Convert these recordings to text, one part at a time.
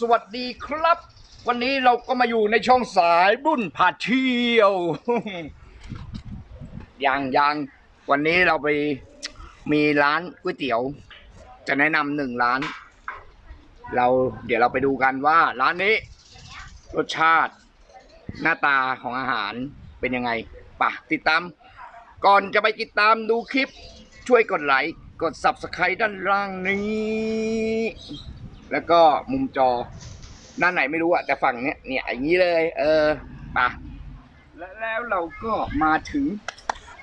สวัสดีครับ วันนี้เราก็มาอยู่ในช่องสายบุญพาเที่ยว ยังยังวันนี้เราไปมีร้านก๋วยเตี๋ยว จะแนะนำหนึ่งร้าน เราเดี๋ยวเราไปดูกันว่าร้านนี้ รสชาติหน้าตาของอาหารเป็นยังไงปะติดตาม ก่อนจะไปติดตามดูคลิปช่วยกดไลค์กด subscribe ด้านล่างนี้ แล้วก็มุมจอ ด้านไหนไม่รู้อะแต่ฝั่งเนี้ยเนี่ยอย่างนี้เลย เออปะและแล้วเราก็มาถึง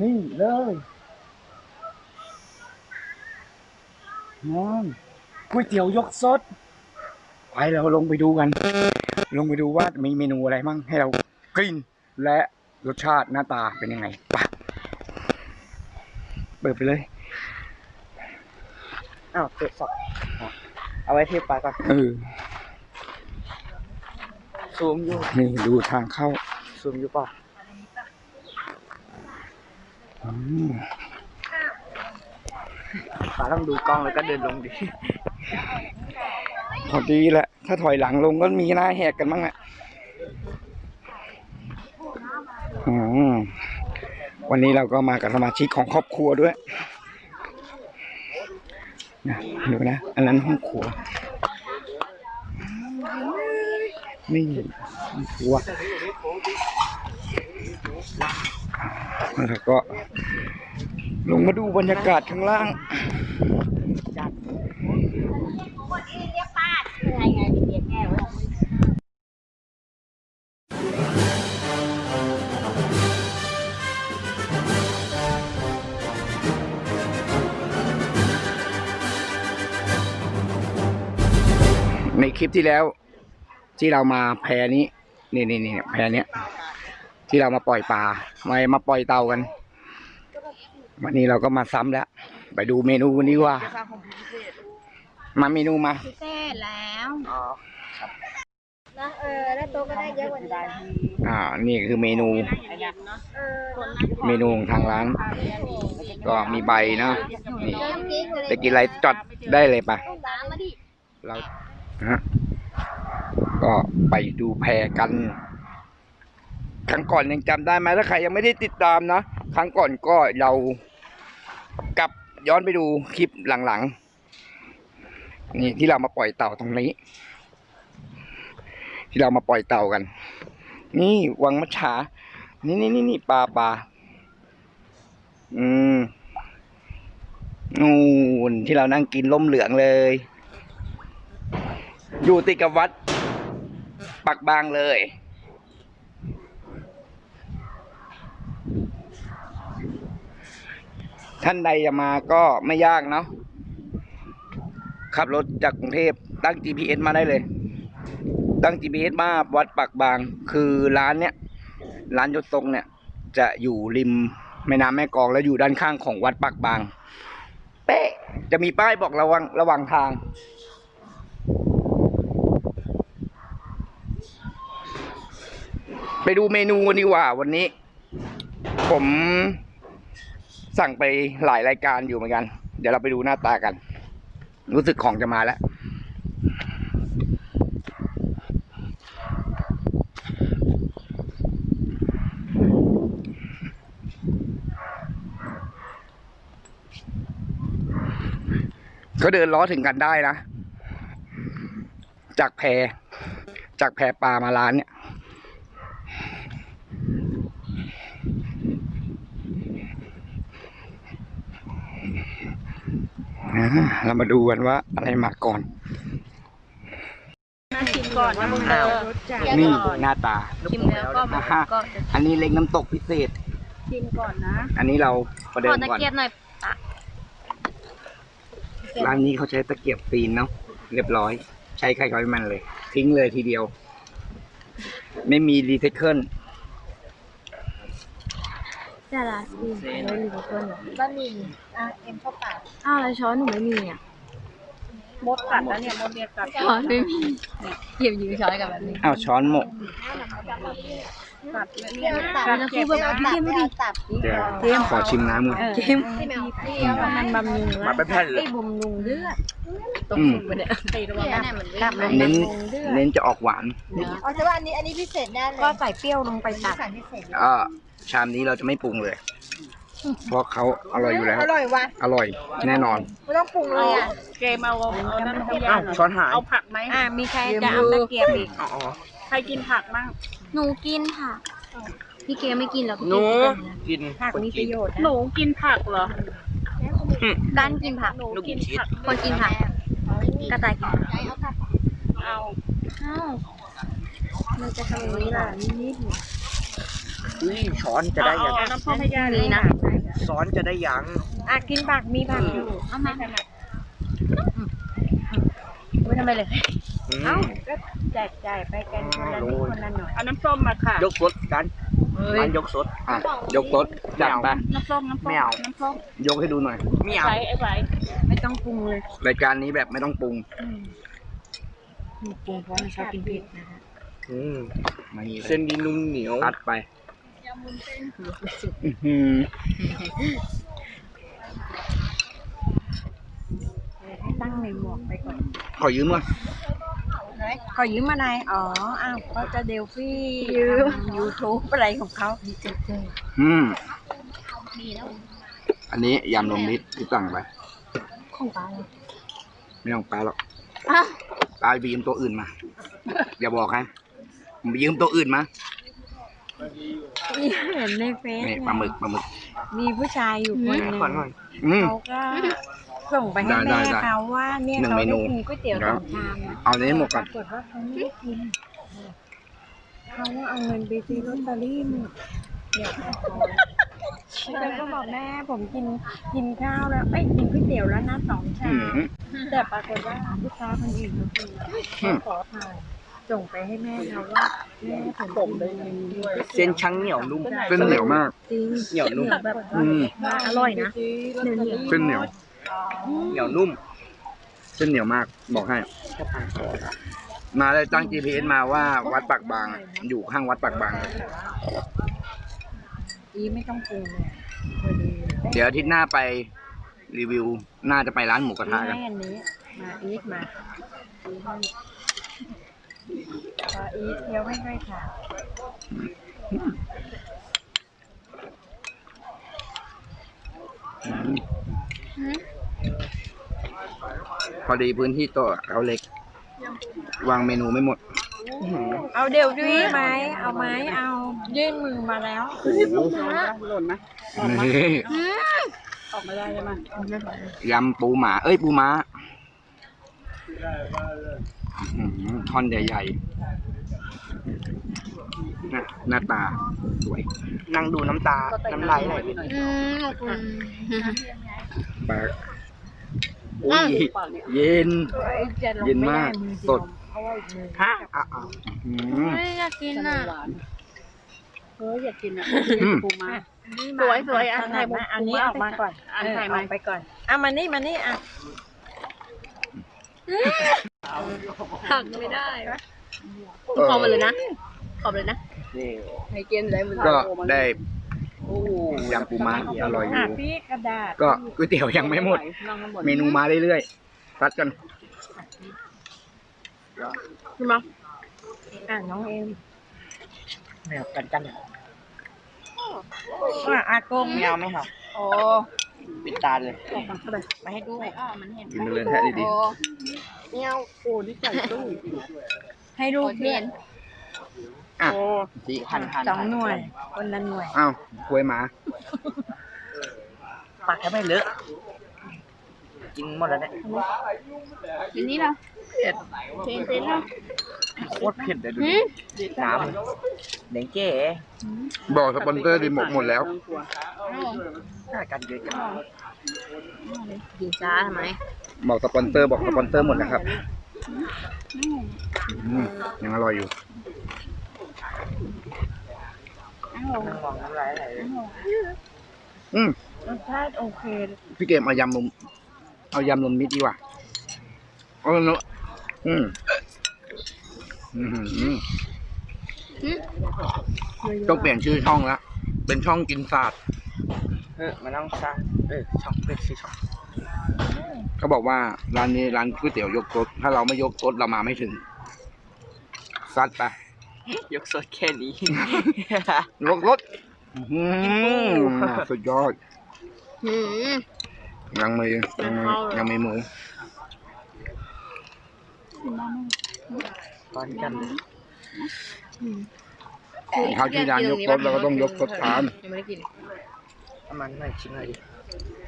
นี่เลยนั่นก๋วยเตี๋ยวยกสดไปเราลงไปดูกัน ลงไปดูว่ามีเมนูอะไรมั่งให้เรากินและรสชาติหน้าตาเป็นยังไงปะเปิดไปเลยอ้าวเปิดสอบ เอาไว้ที่ปลายก่อนเออซูมอยู่นี่ดูทางเข้าซูมอยู่เปล่าอืมปลาต้องดูกล้องแล้วก็เดินลงดิพอดีแหละ ถ้าถอยหลังลงก็มีหน้าแหกกันบ้างอะอืมวันนี้เราก็มากับสมาชิกของครอบครัวด้วย นะดูนะ อันนั้นห้องครัวนี่ห้องครัวแล้วก็ ลงมาดูบรรยากาศข้างล่างใน คลิปที่แล้ว ที่เรามาแพนี้นี่นี่นี่แพเนี้ยที่เรามาปล่อยปลามามาปล่อยเตากัน วันนี้เราก็มาซ้ำแล้ว ไปดูเมนูวันนี้ว่า มาเมนูมาพิเศษแล้วอ๋อนะเออแล้วโต๊ะก็ได้เยอะกว่านี้นะอ่า นี่คือเมนู เออเมนูของทางร้าน ก็มีใบเนาะนี่น้ำจิ้มเลยจะกินอะไรจดได้เลยปะต้องตามมาดิ เรา ฮะก็ไปดูแพกัน ครั้งก่อนยังจำได้ไหมถ้าใครยังไม่ได้ติดตามนะ ครั้งก่อนก็เรากลับย้อนไปดูคลิปหลังๆ นี่ที่เรามาปล่อยเต่าตรงนี้ ที่เรามาปล่อยเต่ากัน นี่วังมัชฉานี่นี่นี่นี่ปลาปลาอืมนู่นที่เรานั่งกินล่มเหลืองเลย อยู่ติดกับวัด ปักบางเลย ท่านใดจะมาก็ไม่ยากเนาะขับรถจากกรุงเทพตั้ง GPS มาได้เลย ตั้ง GPS มาวัดปักบาง คือร้านเนี้ย ร้านยศทรงเนี่ย จะอยู่ริมแม่น้ำแม่กองแล้วอยู่ด้านข้างของวัดปักบาง เป๊ะ จะมีป้ายบอกระวังระหว่างทาง ไปดูเมนูกันดีกว่า วันนี้ ผมสั่งไปหลายรายการอยู่เหมือนกัน เดี๋ยวเราไปดูหน้าตากัน รู้สึกของจะมาแล้ว ก็เดินล้อถึงกันได้นะ จากแพจากแพปลามาร้านเนี่ย เรามาดูกันว่าอะไรมาก่อนชิมก่อนนะมึงเออนี่หน้าตาชิมแล้วก็อ่าฮะก็จะอันนี้เล็กน้ำตกพิเศษ ชิมก่อนนะ อันนี้เราประเดิขอมตะก่อนเกียบหน่อยอะร้านนี้เขาใช้ตะเกียบฟีนเนาะเรียบร้อย ใช้ไข่ไข่มันเลย ทิ้งเลยทีเดียว ไม่มีรีไซเคิล แต่ละสิไม่มีคนเหรอบะหมี่อะเอ็มเข้าปากอ้าวแล้วช้อนหนูไม่มีอะมดกัดแล้วเนี่ยมดเรียกกัดช้อนไม่มีเก็บยืมช้อนกับแบบนี้อ้าวช้อนหมกกัดเนี่ยตัดแล้วเก็บแบบตับไม่ดีตับเดี๋ยวขอชิมน้ำก่อนเกมมันบำรุงมาเป็นแผ่นเลยไอ้บำรุงเลือดตรงสุดไปเนี่ยตีระวังเนี่ยเหมือนกับเน้นเน้นจะออกหวานอ๋อแต่ว่าอันนี้อันนี้พิเศษแน่เลยก็ใส่เปรี้ยวลงไปตัดพิเศษอ่า ชามนี้เราจะไม่ปรุงเลย เพราะเขาอร่อยอยู่แล้ว อร่อยว่ะอร่อยแน่นอน ไม่ต้องปรุงเลยอะ เกมเอาเอานั่นให้ย่าอ้าวหน่อยช้อนหาย เอาผักไหมอ่ามีใครจะเอาตะเกียบอีกอ๋ออ๋อใครกินผักบ้างหนูกินค่ะ พี่เกมไม่กินหรอกหนูกินผักคนมีปกินระโยชน์หนูกินผักเหรอด้านกินผัก หนูกินผักคนกินผัก กระต่ายกินผักเอาอ้าวเราจะทำอย่างนี้ล่ะ อุ้ยช้อนจะได้ยังเอาน้ำพ่อให้ย่านี่นะช้อนจะได้ยังอะกินผักมีผักอยู่เอามาไม่ทำไมเลยอืมเอ้าก็แจกจ่ายไปกันคนละนิดคนละหน่อยเอาน้ำส้มมาค่ะยกสดกันมันยกสดอะยกรสจัดไปน้ำส้มน้ำส้มไม่เอาน้ำส้มยกให้ดูหน่อยไม่เอาไว้ไอ้ไว้ไม่ต้องปรุงเลยรายการนี้แบบไม่ต้องปรุงปรุงเพราะมันชอบกินเผ็ดนะคะอืมไม่มีเลเส้ยนดีนุ่มเหนียวตัดไปอื้อหือให้ ตั้งในหมวกไปก่อนขอยืมหน่อยขอยืมมานายอ๋อ อ้าวเขาจะเดลฟี่ยืมยูทูบอะไรของเขาอืมอันนี้ยำรวมมิตรที่สั่งไป ของป้าเลยไม่ต้องปลาหรอกอ้าวปลาไปยืมตัวอื่นมา อย่าบอกให้ผมไปยืมตัวอื่นมา เห็นในเฟซนี่ไงปลาหมึกปลาหมึกมีผู้ชายอยู่คนหนึ่งก่อนก่อนอืม เขาก็ส่งไปให้ได้แม่ได้เขาว่าเนี่ยหนึ่งเขาเมนูได้กินก๋วยเตี๋ยวคสรัอบงชามนะเอาอันนี้หมดก่อน ปรากฏว่าเขาไม่ได้กินเขาว่าเอาเงินไปซื้อลอตเตอรี่เดี๋ยวฉันก็บอกแม่ผมกินกินข้าวแล้วเอ้ยกินก๋วยเตี๋ยวแล้วนะสองชาอืมมแต่ปรากฏว่าลูกค้าคนอื่นเขากินอืม ขอถ่าย ส่งไปให้แม่เขาว่าแม่ผมได้เงินด้วยเส้นช่างเหนียวนุ่มเส้นเหนียวมาก จริงเหนียวนุ่มแบบอืมอร่อยนะเส้นเหนียว เหนียวนุ่ม เส้นเหนียวมาก บอกให้ มาเลยตั้ง GPS มาว่าวัดปากบางอะอยู่ข้างวัดปากบางเลยอีไม่ต้องปรุงเลยพอดีเดี๋ยวอาทิตย์หน้าไปรีวิว น่าจะไปร้านหมูกระทะกัน ให้อันนี้ มาอีทมา พออีทเที่ยวไม่ค่อยขาดพอดีพื้นที่โต๊ะเขาเล็ก วางเมนูไม่หมด เอาเดี๋ยวด้วยไหมเอาไหมเอายื่นมือมาแล้วหล่นไหมนี่ออกมาได้ใช่ไหมยำปูหมา เอ้ย ปูม้าอื้อหือ ท่อนใหญ่ๆน่ะหน้าตาสวย นั่งดูน้ำตา น้ำลายไหลไปอืมขอบคุณปากอุ้ยเย็นจะลงเย็นไม่มาได้กมือสดเพราะว่าอีกมือฮะอะอะอื้อหือไม่อยากกินอะเฮ้ยอยากกินอะอืมปูมาสวยสวยอะถ่ายมาอันนี้ออกมาก่อน อันถ่ายมาไปก่อน อะมานี่มานี่อะ หักไม่ได้ขอมาเลยนะ ขอเลยนะนี่ให้เกมได้มือก็ได้โอ้ยำปูม้าอร่อยออะยู่พี่กระดาษก็ก๋วยเตี๋ยวยังไม่หมด เมนูมาเรื่อยๆรัดกันใช่ไหมอะน้องเอ็มแมวกันกันอะอากงไม่เอาไม่เอาโอ้ ปิดตาเลยมาให้ดูกินไปเลยแท้ดีเนี่ยโอ้นี่ใส่ตู้ให้ดูโอเทีเพื่ยอนนๆอะดีหันหันสองหน่วยคนละหน่วยอ้าวกล้วยหมา ปากแค่ไม่เลอะ กินหมดแล้วเนี่ยทีนี้เราเผ็ดเผ็ดแล้วโคตรเผ็ดเลยดูดิน้ำแดงเจ๊บอกสปอนเซอร์ดีหมดหมดแล้วน่ากันเยอะจังกินช้าทำไมบอกสปอนเซอร์บอกสปอนเซอร์หมดนะครับอืมยังอร่อยอยู่นั่งมองน้ำลายไหลเลยอืมรสชาติโอเค พี่เกมเอายำนม เอายำนมมิตรดีกว่าเออเนอะอืมอืมอืมต้องเปลี่ยนชื่อช่องแล้วเป็นช่องกินศาสตร์เออมานั่งซ่าเออช่องเล็กสิช่องเขาบอกว่าร้านนี้ร้านก๋วยเตี๋ยวยกรถถ้าเราไม่ยกรถเรามาไม่ถึงซัดไปยกสดแค่นี้ ยกรถอื้อหือสุดยอด หืม ยังมียังมีเข้าเลยยังมีหมูตอนกันคราวที่ร้านยกรถเราก็ต้องยกรถตามยังไม่ได้กินเอามันหน่อยชิ้นหน่อยดิ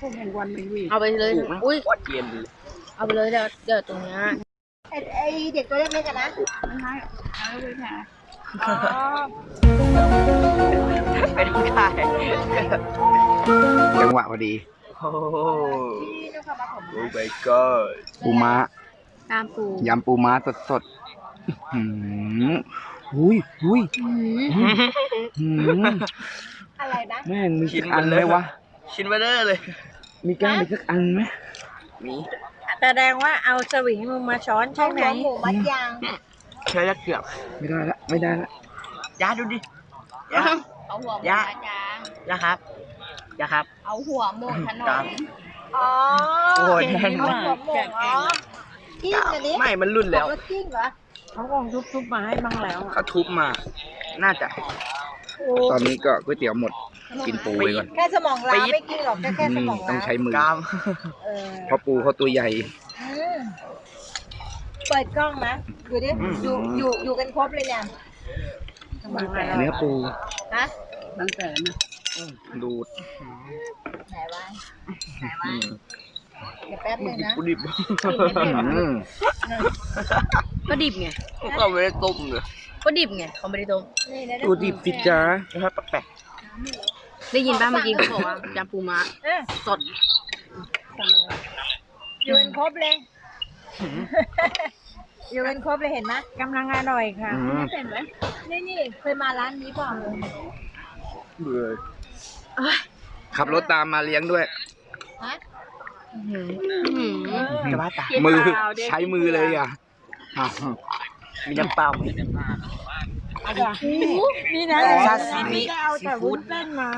ผมเห็นวันไม่วิ่งเอาไปเลยถูกไหมอุ้ยโคตรเย็นดีเอาไปเลยเดี๋ยวเดี๋ยวตรงเนี้ยไอ้ไอ้เด็กตัวเล็กๆกันนะเป็นไข่จังหวะพอดี โอ้โหโอ้ my god ปูม้าตามปูยำปูม้าสดสดๆอื้อหือหุยหุยหืมหืมอะไรนะแม่งมีสักอันไหมวะ ชิ้นเบลเลอร์เลย มีแก้มมีสักอันไหมมีแสดงว่าเอาสวิงมึงมาช้อนใช่ไหมหัวหมูมัดยางเชื่อจะเกือบไม่ได้ละไม่ได้ละยาดูดิยาเอาหัวหมูยะอาจารย์ยาครับ ยาครับ เอาหัวหมูถนตามนอ๋อโอ้ยแน่นเอามากหัวหมูอ๋อจิ้มอันนี้ไม่มันรุ่นแล้วรสจิ้มเหรอเขาคงทุบๆมาให้บ้างแล้วเขาทุบมา น่าจะตอนนี้ก็ก๋วยเตี๋ยวหมด กินปูไปก่อน แค่สมองล้าปี๊ด ไม่กินหรอกแค่แค่สนี่มองต้อล้างใช้มือกราม เออเพราะปูเขาตัวใหญ่ อืมเปิดกล้องนะดูดิอยู่อยู่อยู่กันครบเลยเนี่ย เนื้อปู ฮะ ตั้งแต่นะ ดูดไหนวะอืมเดี๋ยวแป๊บนึงนะกูดิบอืมก็ดิบไงก็ไม่ได้ต้มเลยก็ดิบไงเขาไม่ได้ต้มนี่นะดูดิบสิจ้านะครับแปลกได้ยินป่ะเมื่อกี้เขาบอกว่ายำปูม้าเออสดอยู่กันครบเลยอยู่กันครบเลยเห็นไหมกำลังอร่อยค่ะอืมเห็นไหมนี่นี่เคยมาร้านนี้เปล่าๆเบื่อ ขับรถตามมาเลี้ยงด้วยฮะหืมหืมจะว่าตายมือใช้มือเลยอะอะมีน้ำเปล่าไหมนี่นะซาซิมิจะเอาแต่ซีฟู้วุ้ดนเส้นมา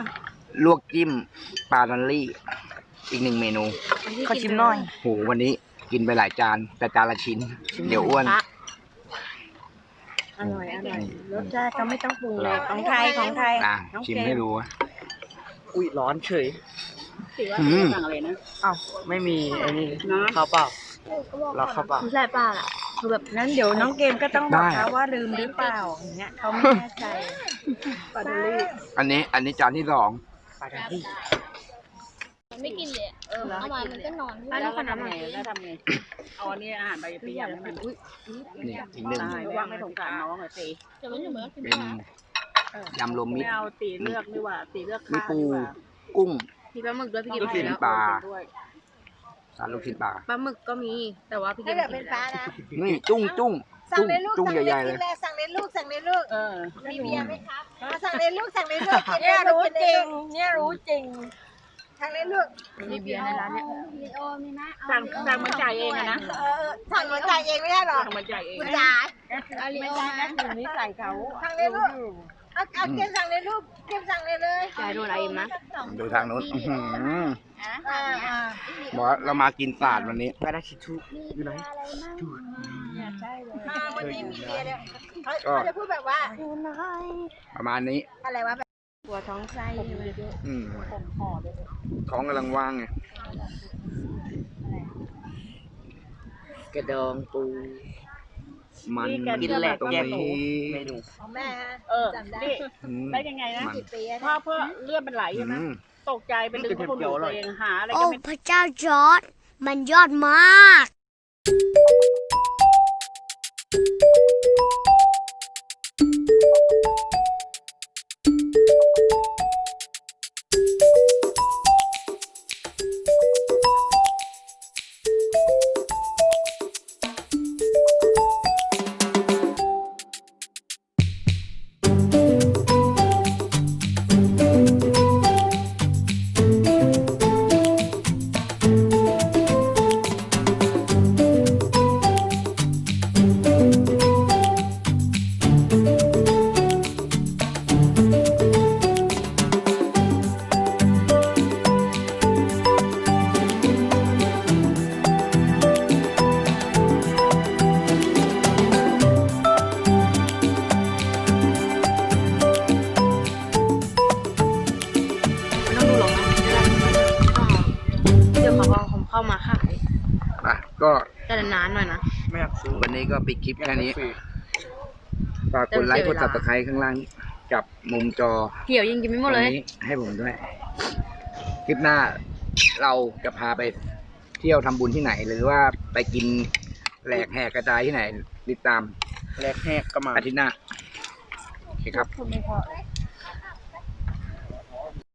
ลวกจิ้มปลาทันลี่ อีกหนึ่งเมนูขอชิมหน่อย โหวันนี้กินไปหลายจาน แต่จานละชิ้น เดี๋ยวอ้วน อร่อยอร่อยรสชาติก็ไม่ต้องปรุงเลยของไทยของไทยอะน้องชิมเกให้ดูอะ อุ้ยร้อนเฉยอืมอ้าวไม่มีไอ้นี่ข้าวเปล่าเราข้าวเปล่าไม่ใช่ป้าล่ะคือแบบนั้นเดี๋ยวน้องเกมก็ต้องบอกเขาว่าลืมหรือเปล่าอย่างเงี้ยเขาไม่แน่ใจปาดลี่อันนี้อันนี้จานที่สองปลาดันดี้ไม่กินเลยเออเอามามันก็นอนแล้วทำไงแล้วทำไงเอาอันนี้อาหารใบเปียกให้มันอุ้ยนี่อีกหนึ่งตายว่างไม่สงสารน้องเลยตีจะไม่เหมือนกินเป็น ยำรวมมิตรไม่เอาตีเลือกดีกว่าตีเลือกมีข้าวปูดีกว่ากุ้ง มีปลาหมึกด้วยพี่กินลูกชิ้นแล้วปลา ด้วยสารลูกชิ้นปลา ปลาหมึกก็มีแต่ว่าพี่กิถ้านเกิดเป็นฟ้านะนี่จุ้งจุ้งสั่งจุ้งเลยลูกจุ้งสั่งเลยใหญ่ๆกิเลยนเลยสั่งเลยลูกสั่งเลยลูกเออ มีเบียร์ไหมครับมาสั่งเลยลูกสั่งเลยลูกกินเลเนี่ยยลูรู้กกินจเลริยงเนี่ยรู้จริงสั่งเลยลูกมีเบียร์ในร้านเนี่ยสั่งสั่งมาจ่ายเองอะนะเออสั่งเหมือนจ่ายเองไม่ได้หรอกสั่งมาจ่ายเองคุณจ๋าไม่ใช่นะถึงนี้ใส่เขาสั่งเลยลูก เอาเอาเกมสั่งเลยลูกเกมสั่งเลยเลยจ่ายโดนอะไรนะดูทางนู้นอื้อหืออ่าอ่าบอกว่าเรามากินศาสตร์วันนี้ปลาดันชิทุอยู่ไหนอ่าวันนี้มีเบียร์เนี่ยเขาเขาจะพูดแบบว่าประมาณนี้ อะไรวะแบบตัวท้องไส้อืมท้องกำลังว่างไงกระดองปู มันกินแหลกตรงแยกหมูนี้เมนูของแม่ฮะเออจำได้นี่อืมได้ยังไงนะมันกี่ปีแล้วพ่อเนี่ยเพื่อเลือดมันไหลใช่ไหมอืมตกใจไปดึงคนดูตัวเองหาอะไรโอ้ก็ไม่พระเจ้าจอร์ดมันยอดมาก ก็แต่นานๆหน่อยนะ ไม่อยากซื้อวันนี้ก็ปิดคลิปแค่นี้ฟรีฝากกดไลค์เดี๋กยวดเสียเวลาตับตะไคร้ข้างล่างกับมุมจอเกี่ยวยิงกินไม่หมดเลยตรงนี้ให้ผมด้วย คลิปหน้าเราจะพาไปเที่ยวทำบุญที่ไหน หรือว่าไปกินแหลกแหกกระจายที่ไหน ติดตามแลกแหกก็มาอาทิตย์หน้าโอเคครับคุณไม่พอ